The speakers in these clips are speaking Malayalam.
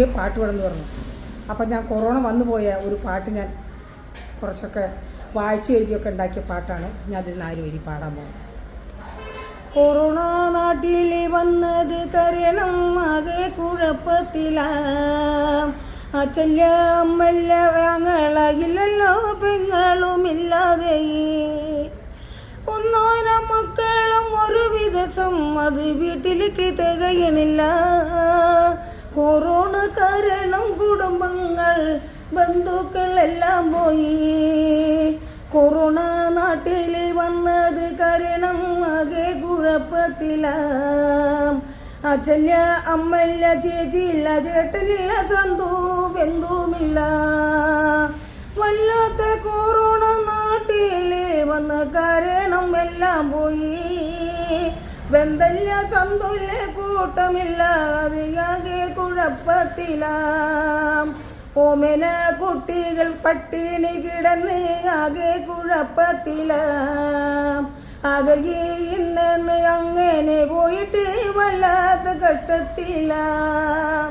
ഈ പാട്ട് പാടെന്ന് പറഞ്ഞു. അപ്പം ഞാൻ കൊറോണ വന്നു പോയ ഒരു പാട്ട് ഞാൻ കുറച്ചൊക്കെ വായിച്ചു എഴുതിയൊക്കെ ഉണ്ടാക്കിയ പാട്ടാണ്. ഞാൻ അതിൽ നാല് വരി പാടാൻ പോകുന്നത് കൊറോണ നാട്ടിൽ വന്നത് കരണം ആകെ കുഴപ്പത്തിലാ. അച്ഛല്ല അമ്മല്ല ഞങ്ങളയില്ലല്ലോ പെങ്ങളുമില്ലാതെ. ഒന്നോര മക്കളും ഒരു വിധസം അത് വീട്ടിലേക്ക് തികയണില്ല. ബന്ധുക്കൾ എല്ലാം പോയി. കൊറോണ നാട്ടിൽ വന്നത് കാരണം ആകെ കുഴപ്പത്തിലാം. അച്ഛല്ല അമ്മല്ല ചേച്ചിയില്ല ചേട്ടനില്ല ചന്തു ബന്ധുമില്ല വല്ലാത്ത കൊറോണ നാട്ടിൽ വന്ന കാരണം എല്ലാം പോയി. ബന്ധല്ല സന്തുല്ല കൂട്ടമില്ല അതിയാകെ കുഴപ്പത്തിലാം. ഓമന കുട്ടികൾ പട്ടിണി കിടന്ന് ആകെ കുഴപ്പത്തില. ആകെ ഇന്നെന്ന് അങ്ങനെ പോയിട്ട് വല്ലാത്ത കഷ്ടത്തിലാം.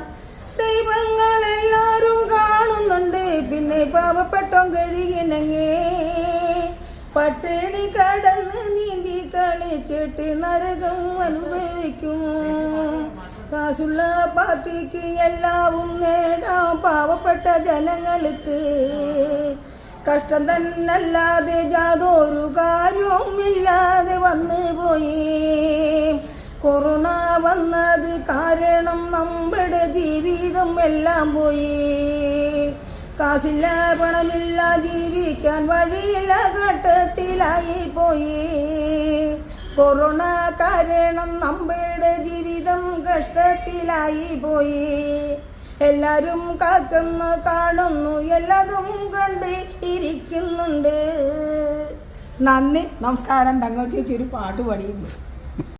ദൈവങ്ങളെല്ലാരും കാണുന്നുണ്ട് പിന്നെ പാവപ്പെട്ടോ കഴിയണങ്ങേ പട്ടിണി കടന്ന് നീന്തി കളിച്ചിട്ട് നരകം അനുഭവിക്കും. കാശുള്ള പാർട്ടിക്ക് എല്ലാവും നേടാം പാവപ്പെട്ട ജനങ്ങൾക്ക്. കഷ്ടം തന്നല്ലാതെ യാതൊരു കാര്യവുമില്ലാതെ വന്നു പോയി കൊറോണ വന്നത് കാരണം നമ്മുടെ ജീവിതം എല്ലാം പോയി. കാശില്ല പണമില്ല ജീവിക്കാൻ വഴിയില്ല ഘട്ടത്തിലായി പോയി. കൊറോണ കാരണം നമ്മുടെ ജീവിതം കഷ്ടത്തിലായി പോയി. എല്ലാരും കാക്കുന്നു കാണുന്നു എല്ലാതും കണ്ട് ഇരിക്കുന്നുണ്ട്. നന്ദി. നമസ്കാരം. തങ്ങൾ ചേച്ചി ഒരു പാട്ട് പാടിയിരുന്നു